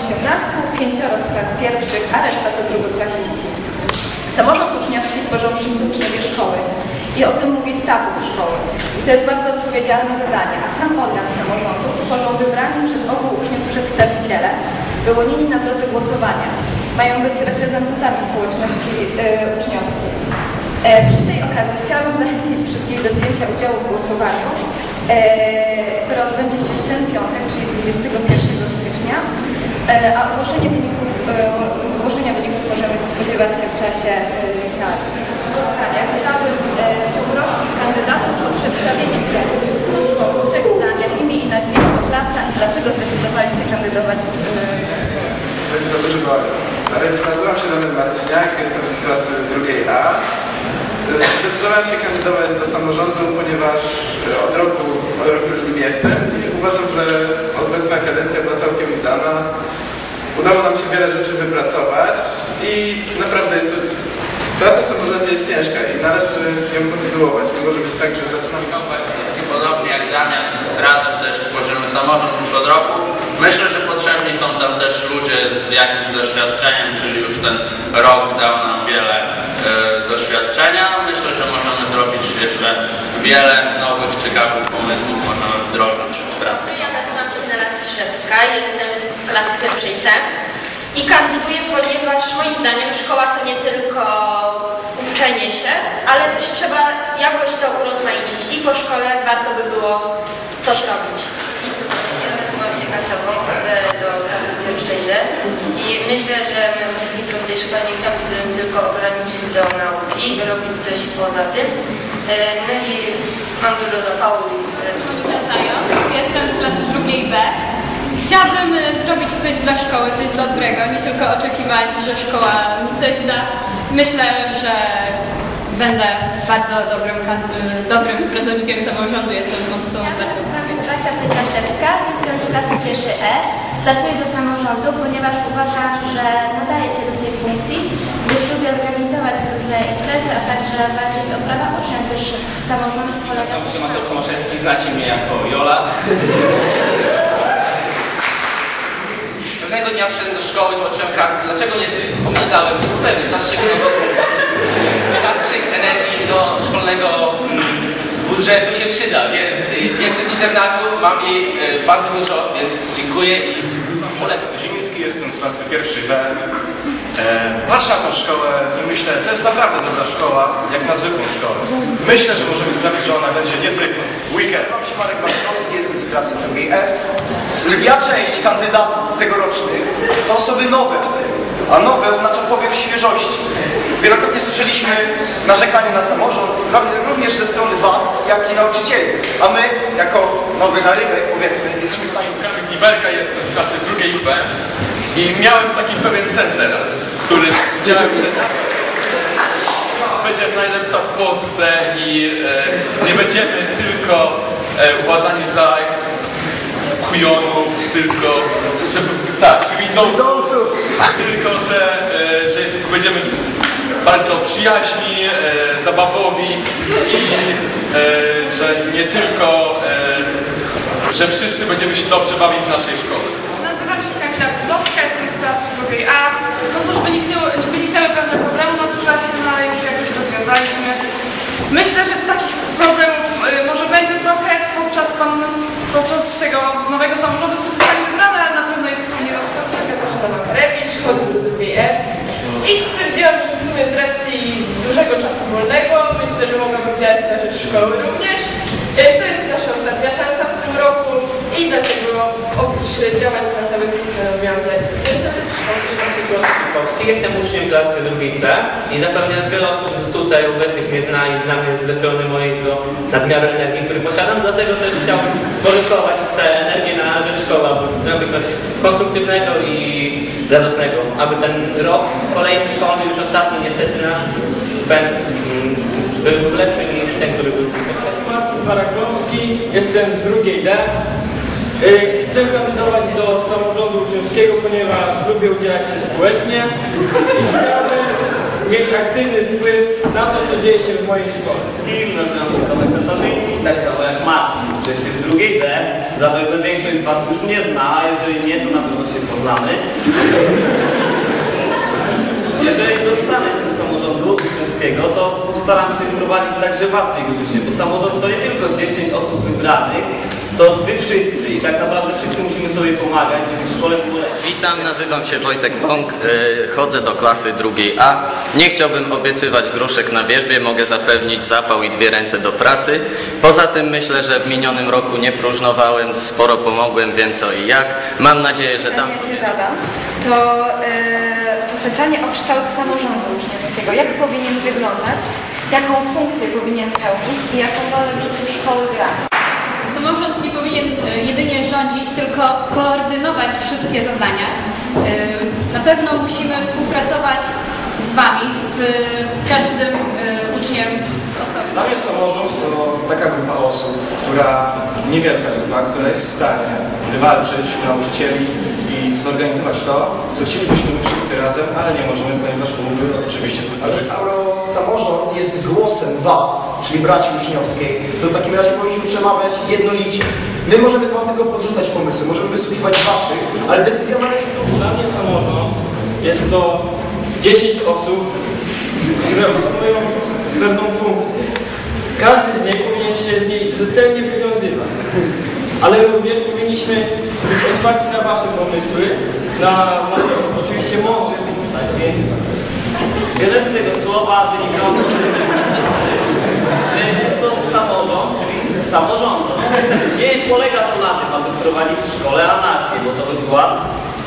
18, pięcioro z klas pierwszych, a reszta to drugoklasiści. Samorząd uczniowski tworzą wszyscy uczniowie szkoły i o tym mówi statut szkoły. I to jest bardzo odpowiedzialne zadanie, a sam organ samorządu tworzą wybrani przez ogół uczniów przedstawiciele, wyłonieni na drodze głosowania. Mają być reprezentantami społeczności e, uczniowskiej. E, przy tej okazji chciałabym zachęcić wszystkich do wzięcia udziału w głosowaniu, e, które odbędzie się w ten piątek, czyli 21 stycznia, a ogłoszenie wyników, e, ogłoszenia wyników możemy spodziewać się w czasie e, licealnym. Spotkania chciałabym e, poprosić kandydatów o przedstawienie się krótko w trzech zdaniach imię i nazwisko, klasa i dlaczego zdecydowali się kandydować e, Będzie za duży bałagan. A więc nazywam się Damian Marciniak, jestem z klasy drugiej A. Zdecydowałem się kandydować do samorządu, ponieważ od roku, od roku już nim jestem i uważam, że obecna kadencja była całkiem udana. Udało nam się wiele rzeczy wypracować i naprawdę jest to... Praca w samorządzie jest ciężka i należy ją kontynuować. Nie może być tak, że zaczynamy... Podobnie jak Damian, razem też tworzymy samorząd już od roku. Myślę, że potrzebni są tam też ludzie z jakimś doświadczeniem, czyli już ten rok dał nam wiele e, doświadczenia. Myślę, że możemy zrobić jeszcze wiele nowych, ciekawych pomysłów, możemy wdrożyć w pracę. Ja nazywam się Nela Strzewska, jestem z klasy pierwszej C i kandyduję, ponieważ moim zdaniem szkoła to nie tylko uczenie się, ale też trzeba jakoś to urozmaicić i po szkole warto by było coś robić. Ja nazywam się Kasia Wąk, do klasy pierwszej D i myślę, że my uczestnictwo w tej szkole nie chciałabym tylko ograniczyć do nauki, robić coś poza tym. E, No i mam dużo Zając, jestem z klasy drugiej B. Chciałabym e, zrobić coś dla szkoły, coś dobrego, nie tylko oczekiwać, że szkoła mi coś da. Myślę, że będę bardzo dobrym, e, dobrym pracownikiem samorządu, jestem osobą Ja bardzo nazywam się Kasia Pytaszewska, jestem z klasy pierwszej E. Startuję do samorządu, ponieważ uważam, że nadaje się do tej funkcji, gdyż lubię organizować różne imprezy, a także walczyć o prawa uczniów, gdyż samorząd polega się Mateusz Tomaszewski, znacie mnie jako Jola. Pewnego dnia przyszedłem do szkoły, zobaczyłem kartę. Dlaczego nie ty? Pomyślałem, no pewnie, zastrzyk, zastrzyk energii do szkolnego mm, budżetu się przyda, więc y, jestem z internatu, mam jej y, bardzo dużo, więc dziękuję i polecam. Ziemiński, jestem z klasy pierwszej B. E, patrzę na tą szkołę i myślę, to jest naprawdę dobra szkoła, jak na zwykłą szkołę. Myślę, że możemy sprawić, że ona będzie niezwykła. Weekend. Nazywam się Marek Markowski, jestem z klasy drugiej F. Lwia część kandydatów tegorocznych to osoby nowe w tym, a nowe oznacza powiew świeżości. Wielokrotnie słyszeliśmy narzekanie na samorząd, również ze strony Was, jak i nauczycieli. A my, jako nowy narybek, powiedzmy, jesteśmy w stanie Kamil Gibelka, jestem z klasy drugiej B. I miałem taki pewien sen teraz, który wiedziałem, że będzie najlepsza w Polsce i e, nie będziemy tylko e, uważani za kujonów, tylko żeby, tak, Windowsów, tylko że, e, że jest, będziemy bardzo przyjaźni, e, zabawowi i e, że nie tylko, e, że wszyscy będziemy się dobrze bawić w naszej szkole. Nazywam się Kamila Pudlowska, jestem z klasy drugiej A. No cóż, wyniknęły, wyniknęły pewne problemy na klasie, no ale już jakoś rozwiązaliśmy. Myślę, że takich problemów y, może będzie trochę podczas, pan, podczas tego nowego samorządu, co zostanie wybrane, ale na pewno jest wspólnie sekretarz Adama Karewicz, chodzę do drugiej F i stwierdziłam, że w sumie z racji wolnego myślę, że mogłabym działać na rzecz szkoły również. E, To jest nasza ostatnia szansa w tym roku i dlatego oprócz działań klasowych postanowiłam działać również na rzecz szkoły. Jestem uczniem klasy drugiej i zapewne wiele osób tutaj obecnych mnie zna i zna mnie ze strony mojego nadmiaru energii, który posiadam, dlatego też chciałbym spożytkować tę energię na rzecz szkoły, aby zrobić coś konstruktywnego i radosnego, aby ten rok kolejny szkolny, już ostatni niestety nasz spędz mm, był lepszy niż ten, który był. Marcin Paraklowski, jestem z drugiej D. Y, Chcę kandydować do samorządu uczniowskiego, ponieważ lubię udzielać się społecznie i chciałbym mieć aktywny wpływ na to, co dzieje się w mojej szkole. I nazywam się Tomek Tatarzyński, tak samo jak Marcin. Uczę się w drugiej D. Zapewne większość z Was już mnie zna, jeżeli nie, to na pewno się poznamy. Jeżeli dostanę się do samorządu uczniowskiego, to postaram się wprowadzić także Was w jego życie, bo samorząd to nie tylko 10 osób wybranych, to Wy wszyscy i tak naprawdę wszyscy musimy sobie pomagać, żeby w szkole było lepiej. Witam, nazywam się Wojtek Bąk, y, chodzę do klasy drugiej A. Nie chciałbym obiecywać gruszek na wierzbie, mogę zapewnić zapał i dwie ręce do pracy. Poza tym myślę, że w minionym roku nie próżnowałem, sporo pomogłem, wiem co i jak. Mam nadzieję, że dam sobie... Zadam, to, e, to pytanie o kształt samorządu uczniowskiego. Jak powinien wyglądać, jaką funkcję powinien pełnić i jaką rolę w życiu szkoły grać. Samorząd nie powinien e, jedynie rządzić, tylko koordynować wszystkie zadania. E, Na pewno musimy współpracować z Wami, z e, każdym uczniem z. Dla mnie samorząd to taka grupa osób, która, niewielka grupa, która jest w stanie wywalczyć nauczycieli i zorganizować to, co chcielibyśmy my wszyscy razem, ale nie możemy, ponieważ byłby oczywiście zbyt Ale samorząd jest głosem Was, czyli braci uczniowskiej, to w takim razie powinniśmy przemawiać jednolicie. My możemy Wam tylko podrzucać pomysły, możemy wysłuchiwać Waszych, ale decyzja do Dla mnie samorząd jest to 10 osób, które otrzymują pewną funkcję. Każdy z nich powinien się z niej rzetelnie wywiązywać. Ale również powinniśmy być otwarci na Wasze pomysły, na Wasze oczywiście mądre Tak więc z genezy tego słowa wynikało, że jest to samorząd, czyli samorząd. Nie polega to na tym, aby wprowadzić w szkole anarchię, bo to by była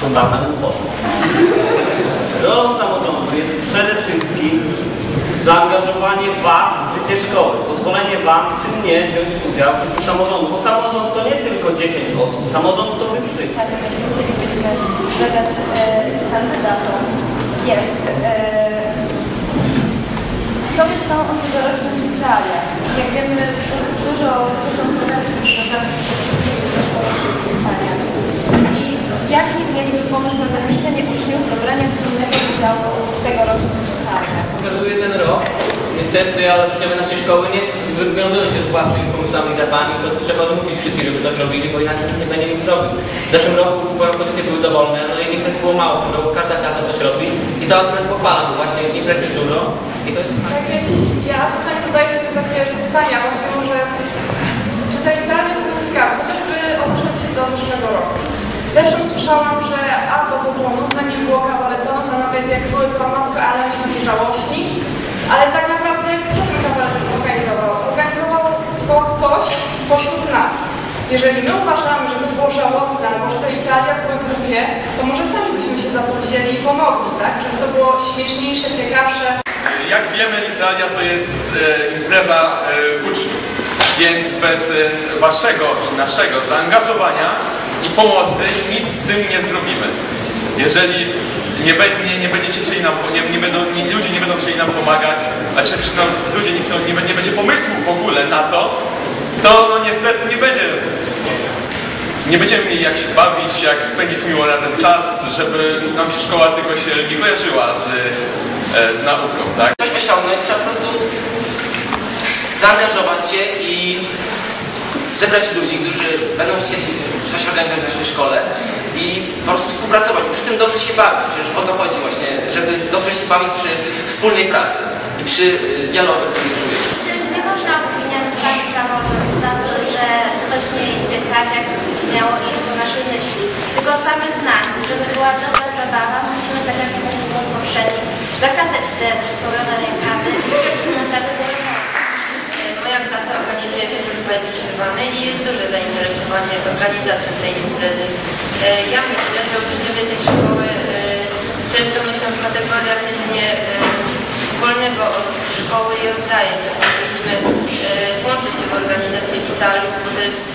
totalna głupota. Rolą samorządu jest przede wszystkim zaangażowanie Was w życie szkoły, pozwolenie Wam czy nie wziąć udziału w życiu samorządu, bo samorząd to nie tylko 10 osób, samorząd to Wy wszyscy. Jakie chcielibyśmy zadać e, kandydatom jest, e, co myślą o tegorocznych licealiach? Jak wiemy, du- dużo, kontrowersji związanych z poprzednimi zeszłorocznymi licealiami. I jaki mieliby pomysł na zachęcenie uczniów do brania czynnego udziału w licealiach? Pokazuje ten rok. Niestety, ale uczniowie naszej szkoły nie wywiązują się z własnymi pomysłami i zapami. Po prostu trzeba zmusić wszystkich, żeby coś robili, bo inaczej nie będzie nic robił. W zeszłym roku propozycje były dowolne, no i imprez było mało. W tym każda klasa coś robi i to akurat pochwalam, bo właśnie imprez jest dużo i to jest Tak więc ja czasami zadaję sobie takie pytania, właśnie może czy te licealnie były ciekawe, chociażby odnosząc się do zeszłego roku. Zresztą słyszałam, że albo to było nudne, nie było kabaretonu, no nawet jak były to matko, ale nie żałośni. Ale tak naprawdę kto ten kabaret organizował? Organizował go ktoś spośród nas. Jeżeli my uważamy, że to było żałosne, albo że te licealia były głupie, to może sami byśmy się za to wzięli i pomogli, tak? Żeby to było śmieszniejsze, ciekawsze. Jak wiemy, licealia to jest e, impreza e, uczniów, więc bez e, waszego i naszego zaangażowania i pomocy nic z tym nie zrobimy. Jeżeli nie, nie, nie będziecie chcieli nam, nie, nie będą, nie, ludzie nie będą chcieli nam pomagać, a czy no, ludzie nie, chcą, nie, nie będzie pomysłu w ogóle na to, to no niestety nie będzie nie będziemy mieli jak się bawić, jak spędzić miło razem czas, żeby nam się szkoła tylko się nie kojarzyła z, e, z nauką, tak? Coś osiągnąć, trzeba po prostu zaangażować się i zebrać ludzi, którzy będą chcieli coś organizować w naszej szkole i po prostu współpracować, przy tym dobrze się bawić. Przecież o to chodzi właśnie, żeby dobrze się bawić przy wspólnej pracy i przy y, dialogu z człowiekiem. Myślę, że nie można obwiniać sam samorząd za to, że coś nie idzie tak, jak miało iść po naszej myśli, tylko samych nas. Żeby była dobra zabawa, musimy, tak jak mówił mój poprzednik, zakazać te przysłowione rękawy i wziąć się naprawdę do roboty. Moja klasa organizuje wieczór poezji śpiewanej i jest duże zainteresowanie organizacją tej imprezy. E, Ja myślę, że uczniowie tej szkoły e, często myślą w kategoriach jedynie e, wolnego od szkoły i od zajęć. Powinniśmy włączyć się w organizację licealiów, bo to jest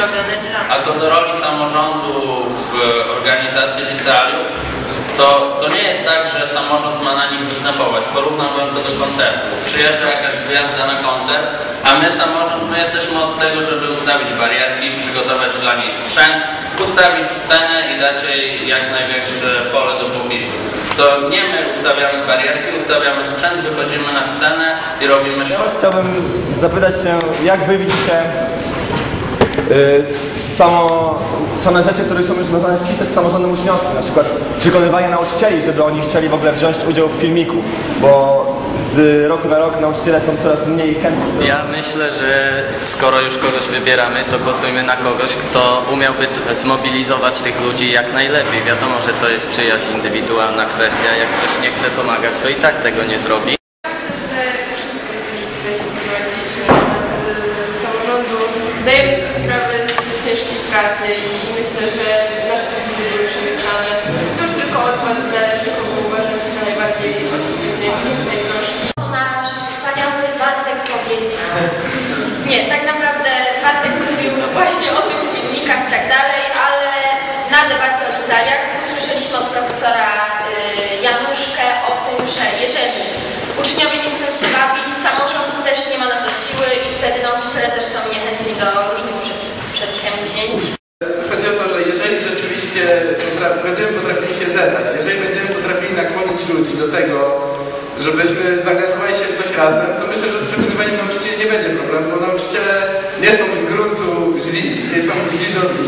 robione dla nas. A co do roli samorządu w organizacji licealiów, to, to nie jest tak, że samorząd ma na nich występować. Porównałbym to do koncertu. Przyjeżdża jakaś gwiazda na koncert, a my samorząd, my jesteśmy od tego, żeby ustawić barierki, przygotować dla niej sprzęt, ustawić scenę i dać jej jak największe pole do popisu. To nie my ustawiamy barierki, ustawiamy sprzęt, wychodzimy na scenę i robimy show. Chciałbym zapytać się, jak wy widzicie y, samo, same rzeczy, które są już związane ściśle z samorządem uczniowskim, na przykład przekonywanie nauczycieli, żeby oni chcieli w ogóle wziąć udział w filmiku, bo z roku na rok nauczyciele są coraz mniej chętni. Ja myślę, że skoro już kogoś wybieramy, to głosujmy na kogoś, kto umiałby zmobilizować tych ludzi jak najlepiej. Wiadomo, że to jest czyjaś indywidualna kwestia. Jak ktoś nie chce pomagać, to i tak tego nie zrobi. że wszyscy, którzy tutaj się zgromadziliśmy y, z samorządu, zdajemy sobie sprawę z ciężkiej pracy i myślę, że nasze decyzje były przemyślane. To już tylko od Was zależy, kogo uważacie za najbardziej odpowiednie i najproszki. Nasz wspaniały Bartek powiedział. Nie, tak naprawdę Bartek mówił no właśnie o tych filmikach i tak dalej, ale na debacie o licealiach usłyszeliśmy od profesora y, Januszkę o tym, że jeżeli uczniowie nie chcą się bawić, samorząd też nie ma na to siły i wtedy nauczyciele też są niechętni do różnych przed- przedsięwzięć. Chodzi o to, że jeżeli rzeczywiście będziemy potrafili się zebrać, jeżeli będziemy potrafili nakłonić ludzi do tego, żebyśmy zaangażowali się w coś razem, to myślę, że z przekonywaniem nauczycieli nie będzie problemu, bo nauczyciele nie są z gruntu źli, nie są źli do, z